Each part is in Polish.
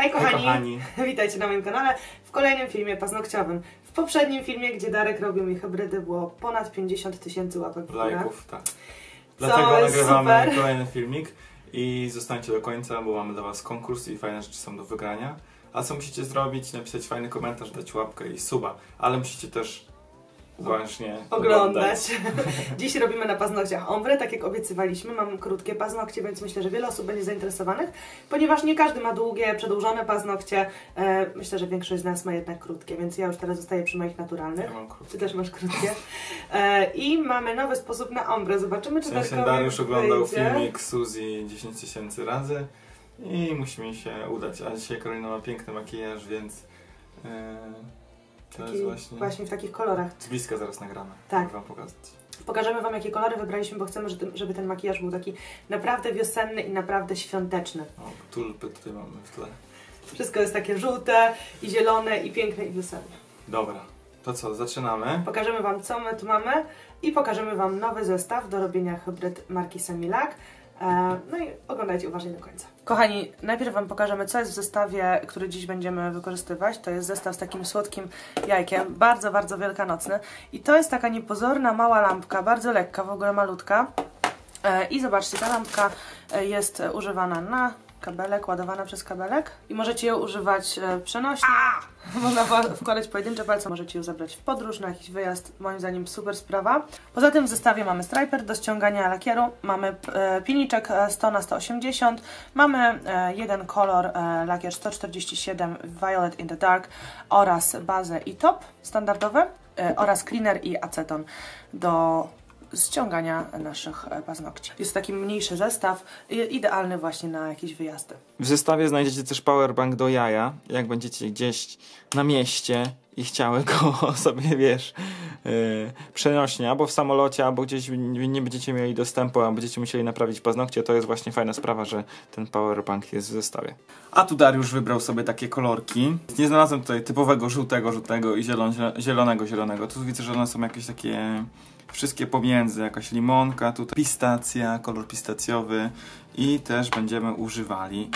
Hej kochani. Hej, kochani. Witajcie na moim kanale w kolejnym filmie paznokciowym. W poprzednim filmie, gdzie Darek robił mi hybrydy, było ponad 50 tysięcy łapek w górę. Lajków, tak. Dlatego nagrywamy super. kolejny filmik i zostańcie do końca, bo mamy dla Was konkurs i fajne rzeczy są do wygrania. A co musicie zrobić? Napisać fajny komentarz, dać łapkę i suba, ale musicie też właśnie Oglądać. Dziś robimy na paznokciach ombre, tak jak obiecywaliśmy. Mam krótkie paznokcie, więc myślę, że wiele osób będzie zainteresowanych, ponieważ nie każdy ma długie, przedłużone paznokcie. E, myślę, że większość z nas ma jednak krótkie, więc ja już teraz zostaję przy moich naturalnych. Ja mam krótko. Ty też masz krótkie. E, I mamy nowy sposób na ombre. Zobaczymy, W czy sensie Darkowi Dariusz oglądał wyjdzie. filmik Suzy 10 tysięcy razy i musi mi się udać. A dzisiaj Karolina ma piękny makijaż, więc e, to Taki, jest właśnie... właśnie w takich kolorach. Z bliska zaraz nagramy. Tak. Wam pokazać. Pokażemy Wam, jakie kolory wybraliśmy, bo chcemy, żeby- żeby ten makijaż był taki naprawdę wiosenny i naprawdę świąteczny. O, tulpy tutaj mamy w tle. Wszystko jest takie żółte i zielone i piękne i wiosenne. Dobra, to co, zaczynamy. Pokażemy Wam, co my tu mamy i pokażemy Wam nowy zestaw do robienia hybryd marki Semilac. E, No i oglądajcie uważnie do końca. Kochani, najpierw Wam pokażemy, co jest w zestawie, który dziś będziemy wykorzystywać. To jest zestaw z takim słodkim jajkiem, bardzo, bardzo wielkanocny. I to jest taka niepozorna, mała lampka, bardzo lekka, w ogóle malutka. E, I zobaczcie, ta lampka e, jest używana na kabelek, ładowana przez kabelek i możecie ją używać e, przenośnie. Można wkładać pojedyncze palce, możecie ją zabrać w podróż, na jakiś wyjazd. Moim zdaniem super sprawa. Poza tym w zestawie mamy striper do ściągania lakieru, mamy e, pilniczek e, 100 na 180 mamy e, jeden kolor e, lakier 147 Violet in the Dark oraz bazę i top standardowe e, oraz cleaner i aceton do ściągania naszych e, paznokci. Jest taki mniejszy zestaw, idealny właśnie na jakieś wyjazdy. W zestawie znajdziecie też powerbank do jaja, jak będziecie gdzieś na mieście i chciały go sobie, wiesz, yy, przenośnie, albo w samolocie, albo gdzieś nie będziecie mieli dostępu, a będziecie musieli naprawić paznokcie, to jest właśnie fajna sprawa, że ten powerbank jest w zestawie. A tu Dariusz wybrał sobie takie kolorki. Nie znalazłem tutaj typowego żółtego, żółtego i zielon, zielonego, zielonego. Tu widzę, że one są jakieś takie wszystkie pomiędzy. Jakaś limonka, tutaj pistacja, kolor pistacjowy i też będziemy używali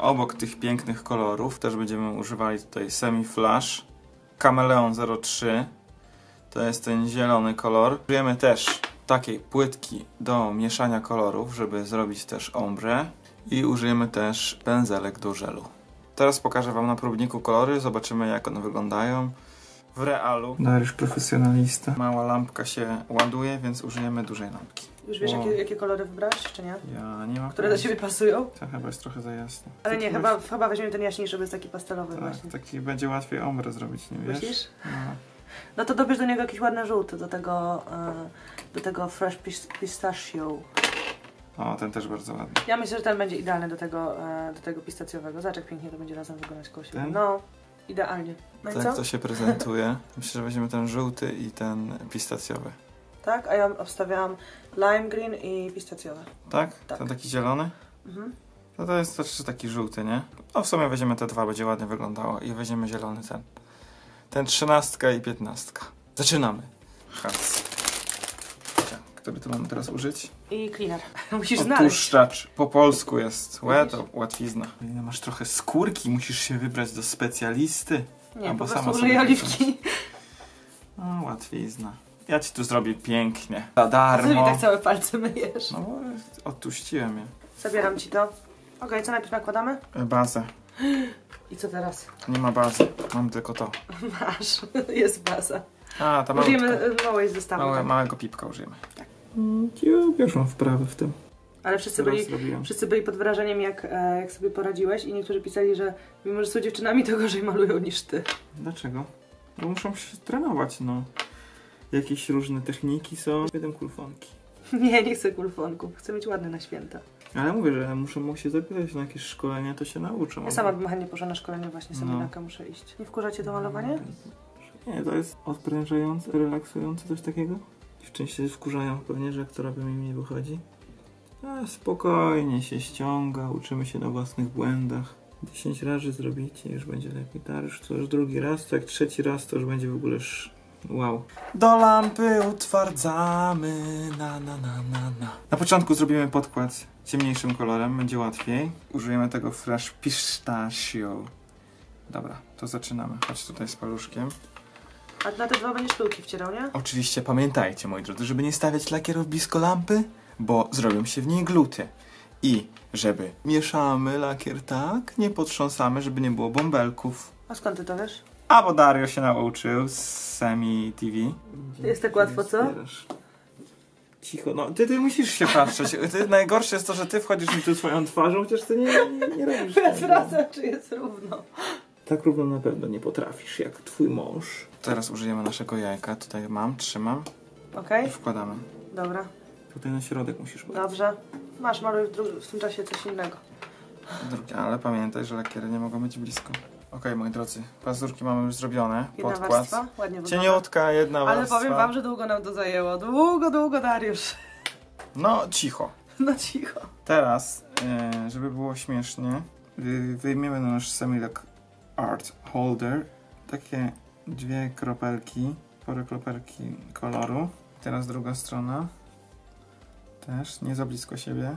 obok tych pięknych kolorów też będziemy używali tutaj Semi Flash Kameleon 03 to jest ten zielony kolor. Użyjemy też takiej płytki do mieszania kolorów, żeby zrobić też ombre i użyjemy też pędzelek do żelu. Teraz pokażę Wam na próbniku kolory, zobaczymy jak one wyglądają w realu. Dariusz profesjonalista. Mała lampka się ładuje, więc użyjemy dużej lampki. Już wiesz, O. jakie, jakie kolory wybrałeś, czy nie? Ja nie mam Które do siebie pasują? To chyba jest trochę za jasne. Ale nie, Taki chyba, chyba weźmiemy ten jaśniejszy, bo jest taki pastelowy Tak, właśnie. taki będzie łatwiej ombre zrobić, nie wiesz? Myślisz? No. No to dobierz do niego jakiś ładny żółty, do tego, e, do tego fresh pis- pistachio. O, ten też bardzo ładny. Ja myślę, że ten będzie idealny do tego, e, do tego pistacjowego. Zobacz, jak pięknie to będzie razem wyglądać koło siebie. Ten? No, idealnie. No i tak co? to się prezentuje. Myślę, że weźmiemy ten żółty i ten pistacjowy. Tak, a ja obstawiałam lime green i pistacjowe. Tak? Tak. Ten taki zielony? Mhm. No to jest też taki żółty, nie? No w sumie weźmiemy te dwa, będzie ładnie wyglądało. I weźmiemy zielony ten. Ten trzynastka i piętnastka. Zaczynamy. Hac. Który tu mamy teraz użyć? I cleaner. Musisz znaleźć. Otuszczacz. Po polsku jest. Łe, to łatwizna. Masz trochę skórki, musisz się wybrać do specjalisty. Nie, Albo po prostu sobie użyj oliwki. No, łatwizna. Ja ci tu zrobię pięknie. Za Co mi darmo. tak całe palce myjesz? No bo odtuściłem je. Zabieram ci to. Okej, co najpierw nakładamy? E, Bazę. I co teraz? Nie ma bazy. Mam tylko to. Masz. Jest baza. A, ta Użyjemy malutka. e, małej zestawu. Małe, tak. małego pipka użyjemy. Tak. Już mam wprawę w tym. Ale wszyscy byli, zrobiłem. wszyscy byli pod wrażeniem, jak, e, jak sobie poradziłeś i niektórzy pisali, że mimo, że są dziewczynami, to gorzej malują niż ty. Dlaczego? Bo muszą się trenować, no. Jakieś różne techniki są. Jeden kulfonki. Nie, nie chcę kulfonków. Chcę mieć ładne na święta. Ale mówię, że muszą się zapisać na jakieś szkolenie, to się nauczą. Ja sama bym chętnie poszła na szkolenie właśnie No. seminarka, muszę iść. Nie wkurzacie to malowanie? Nie, to jest odprężające, relaksujące, coś takiego. Dziewczyny się wkurzają pewnie, że to robimy im nie wychodzi. A spokojnie się ściąga, uczymy się na własnych błędach. 10 razy zrobicie, już będzie lepiej. Dariusz, to już drugi raz, to jak trzeci raz, to już będzie w ogóle sz... Wow. Do lampy utwardzamy, na na na na na. Na początku zrobimy podkład ciemniejszym kolorem, będzie łatwiej. Użyjemy tego Fresh Pistachio. Dobra, to zaczynamy. Chodź tutaj z paluszkiem. A na te dwa będziesz pyłki wcierał, nie? Oczywiście pamiętajcie, moi drodzy, żeby nie stawiać lakierów blisko lampy, bo zrobią się w niej gluty. I żeby mieszamy lakier tak, nie potrząsamy, żeby nie było bąbelków. A skąd ty to wiesz? A bo Dario się nauczył z Semi TV. Jest tak łatwo, co? Cicho, no ty, ty musisz się patrzeć. Ty, najgorsze jest to, że ty wchodzisz mi tu swoją twarzą, chociaż ty nie, nie, nie robisz czy jest równo. Tak równo na pewno nie potrafisz, jak twój mąż. Teraz użyjemy naszego jajka. Tutaj mam, trzymam Okej? i wkładamy. Dobra. Tutaj na środek musisz włożyć. Dobrze. Masz, maluj w, dru- w tym czasie coś innego. Drugie, ale pamiętaj, że lakiery nie mogą być blisko. Okej, moi drodzy, pazurki mamy już zrobione. Jedna Podkład. warstwa? Ładnie wygląda. Cieniutka, jedna Ale warstwa. powiem wam, że długo nam to zajęło. Długo, długo, Dariusz. No, cicho. No cicho. Teraz, e, żeby było śmiesznie, wy- wyjmiemy nasz Semilak Art Holder. Takie dwie kropelki, spore kropelki koloru. Teraz druga strona. Też, nie za blisko siebie.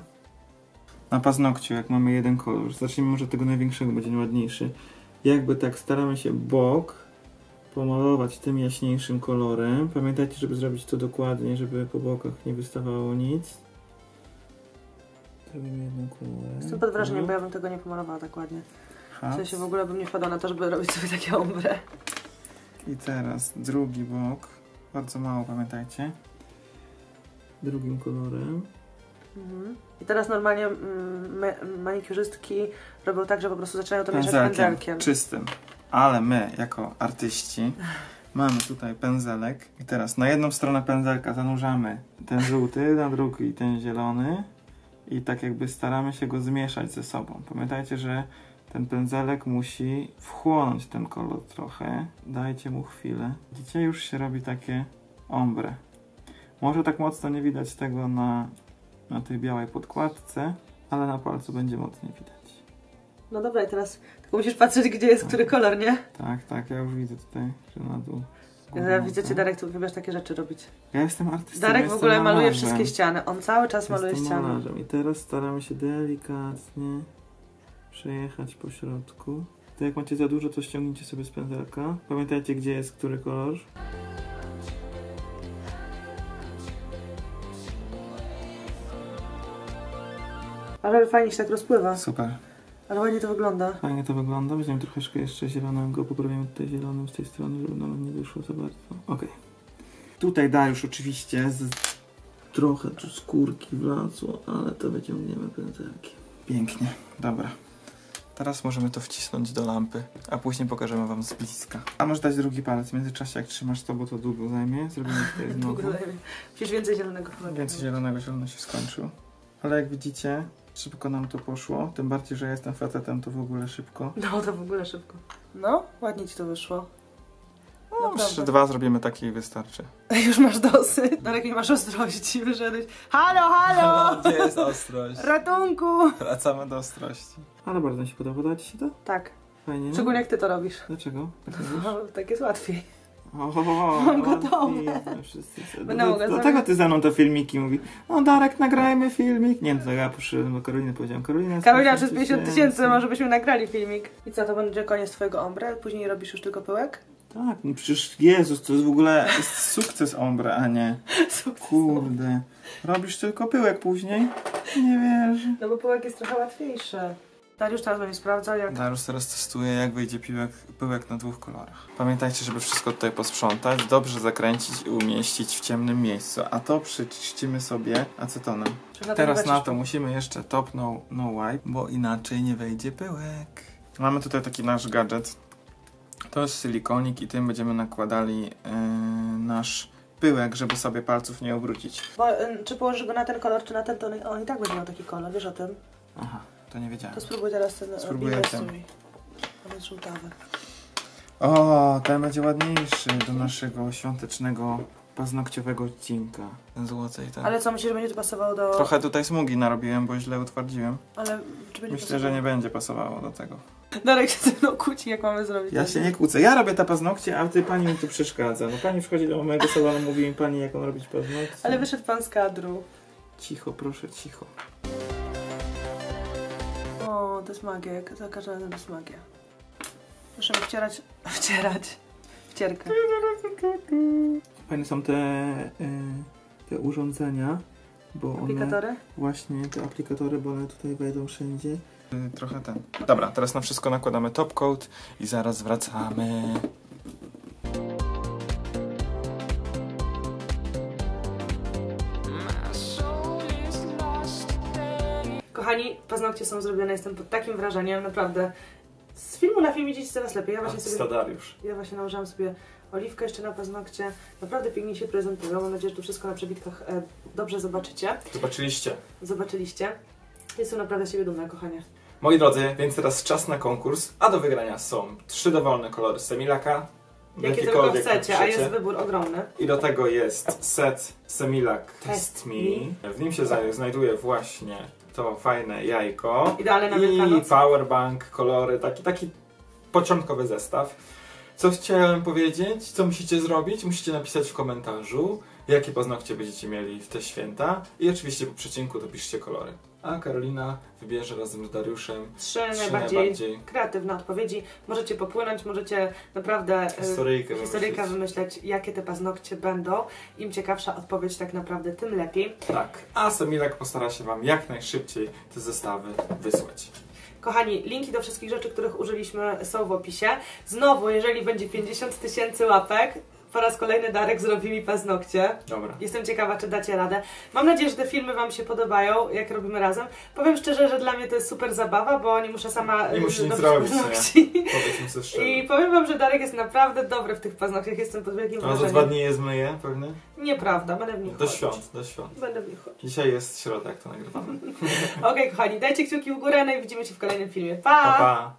Na paznokciu, jak mamy jeden kolor. Zacznijmy może od tego największego, będzie ładniejszy. Jakby tak staramy się bok pomalować tym jaśniejszym kolorem. Pamiętajcie, żeby zrobić to dokładnie, żeby po bokach nie wystawało nic. Zrobimy jedną kolorę. Jestem pod wrażeniem, bo ja bym tego nie pomalowała tak ładnie. W sensie w ogóle bym nie wpadła na to, żeby robić sobie takie ombre. I teraz drugi bok. Bardzo mało, pamiętajcie. Drugim kolorem. Mhm. I teraz normalnie mm, me, manikurzystki robią tak, że po prostu zaczynają to mieszać Pędzelkiem, pędzelkiem. czystym. Ale my, jako artyści, mamy tutaj pędzelek. I teraz na jedną stronę pędzelka zanurzamy ten żółty, na drugi ten zielony. I tak jakby staramy się go zmieszać ze sobą. Pamiętajcie, że ten pędzelek musi wchłonąć ten kolor trochę. Dajcie mu chwilę. Widzicie, już się robi takie ombre. Może tak mocno nie widać tego na, na tej białej podkładce, ale na palcu będzie mocniej widać. No dobra, i teraz tylko musisz patrzeć, gdzie jest który kolor, nie? Tak, tak, ja już widzę tutaj, że na dół. Ja widzę cię, Darek, tu wybierasz takie rzeczy robić. Ja jestem artystą. Darek w ogóle maluje wszystkie ściany. On cały czas maluje Jestem ściany. malarzem. I teraz staramy się delikatnie przejechać po środku. To jak macie za dużo, to ściągnijcie sobie z pędzelka. Pamiętajcie, gdzie jest który kolor. Ale fajnie się tak rozpływa. Super. Ale ładnie to wygląda. Fajnie to wygląda. Weźmiemy troszeczkę jeszcze zielonego, poprawimy tutaj zielonym z tej strony, żeby nam nie wyszło za bardzo. Okej. Tutaj Dariusz oczywiście z... trochę tu skórki wlazło, ale to wyciągniemy pędzelkiem. Pięknie, dobra. Teraz możemy to wcisnąć do lampy, a później pokażemy wam z bliska. A możesz dać drugi palec w międzyczasie, jak trzymasz to, bo to długo zajmie. Zrobimy tutaj znowu. Długo zajmie. Musisz więcej zielonego. Więcej zielonego, zielony się skończył. Ale jak widzicie, szybko nam to poszło. Tym bardziej, że ja jestem facetem, to w ogóle szybko. No, to w ogóle szybko. No, ładnie ci to wyszło. No, jeszcze dwa zrobimy takie i wystarczy. Już masz dosyć. Darek, nie masz ostrości. Wyszedłeś. Halo, halo! Gdzie jest ostrość? Ratunku! Wracamy do ostrości. Ale bardzo mi się podoba. Podoba ci się to? Tak, Fajnie. nie? szczególnie jak ty to robisz. Dlaczego? Tak? No, tak jest łatwiej. O, Mam gotowe. Będę mogła Dlatego ty ze mną te filmiki mówi. No Darek, nagrajmy filmik. Nie, to ja poszedłem do Karoliny, powiedziałem Karolina. Karolina, przez 50 tysięcy może byśmy nagrali filmik. I co, to będzie koniec twojego ombre? Później robisz już tylko pyłek? Tak, no przecież Jezus, to jest w ogóle jest sukces ombre, a nie. Sukces. Kurde. Robisz tylko pyłek później? Nie wierzę. No bo pyłek jest trochę łatwiejszy. Dariusz teraz będzie sprawdzał, jak... Dariusz teraz testuje, jak wyjdzie piłek, pyłek na dwóch kolorach. Pamiętajcie, żeby wszystko tutaj posprzątać, dobrze zakręcić i umieścić w ciemnym miejscu, a to przyczyścimy sobie acetonem. Teraz na to musimy jeszcze top no, no wipe, bo inaczej nie wejdzie pyłek. Mamy tutaj taki nasz gadżet. To jest silikonik i tym będziemy nakładali yy, nasz pyłek, żeby sobie palców nie obrócić. Bo, y, czy położysz go na ten kolor, czy na ten, to on i tak będzie miał taki kolor, wiesz o tym? Aha, to nie wiedziałem. To spróbuj teraz ten Spróbuję ten. On jest żółtawy. O, ten będzie ładniejszy do naszego świątecznego paznokciowego odcinka. Ten złocej, tak. Ale co, myślisz, że będzie to pasowało do... Trochę tutaj smugi narobiłem, bo źle utwardziłem. Ale czy będzie Myślę, że nie będzie pasowało do tego. Darek się ze mną kłóci, jak mamy zrobić. Ja się nie kłócę. Ja robię te paznokcie, a ty pani mi tu przeszkadza. No pani przychodzi do mojego salonu, mówi mi pani, jak mam robić paznokcie. Ale wyszedł pan z kadru. Cicho, proszę, cicho. To jest magia, jak za każdym razem to jest magia. Proszę mi wcierać, wcierać, wcierkę. Fajne są te, y, te urządzenia, bo one... Aplikatory? Właśnie te aplikatory, bo one tutaj wejdą wszędzie. Trochę ten. Dobra, teraz na wszystko nakładamy top coat i zaraz wracamy. Kochani, paznokcie są zrobione, jestem pod takim wrażeniem, naprawdę. Z filmu na film widzicie coraz lepiej. Ja właśnie sobie, Stadariusz. ja właśnie nałożyłam sobie oliwkę jeszcze na paznokcie. Naprawdę pięknie się prezentują. Mam nadzieję, że to wszystko na przebitkach e, dobrze zobaczycie. Zobaczyliście. Zobaczyliście. Jestem naprawdę siebie dumna, kochanie. Moi drodzy, więc teraz czas na konkurs, a do wygrania są trzy dowolne kolory Semilaka. Jakie tylko chcecie, a jest wybór ogromny. I do tego jest set Semilak Test Me. W nim się znajduje właśnie to fajne jajko. Idealne na I Wielkanoc. powerbank, kolory, taki, taki początkowy zestaw. Co chciałem powiedzieć, co musicie zrobić? Musicie napisać w komentarzu, jakie paznokcie będziecie mieli w te święta. I oczywiście po przecinku dopiszcie kolory. A Karolina wybierze razem z Dariuszem Trzy najbardziej najbardziej kreatywne odpowiedzi. Możecie popłynąć, możecie naprawdę e, historyjkę historyjka wymyślić. wymyśleć, jakie te paznokcie będą. Im ciekawsza odpowiedź tak naprawdę, tym lepiej. Tak, a Semilak postara się Wam jak najszybciej te zestawy wysłać. Kochani, linki do wszystkich rzeczy, których użyliśmy są w opisie. Znowu, jeżeli będzie 50 tysięcy łapek, po raz kolejny Darek zrobi mi paznokcie. Dobra. Jestem ciekawa, czy dacie radę. Mam nadzieję, że te filmy Wam się podobają, jak robimy razem. Powiem szczerze, że dla mnie to jest super zabawa, bo nie muszę sama Nie musi nic robić nie? paznokci. Szczerze. I powiem Wam, że Darek jest naprawdę dobry w tych paznokciach. Jestem pod wielkim A za wrażeniem. dwa dni je zmyję pewnie? Nieprawda, będę w nich Do chodzić. świąt, do świąt. Będę w nich chodzić. Dzisiaj jest środa, jak to nagrywamy. Okej, kochani, dajcie kciuki w górę, no i widzimy się w kolejnym filmie. Pa, pa!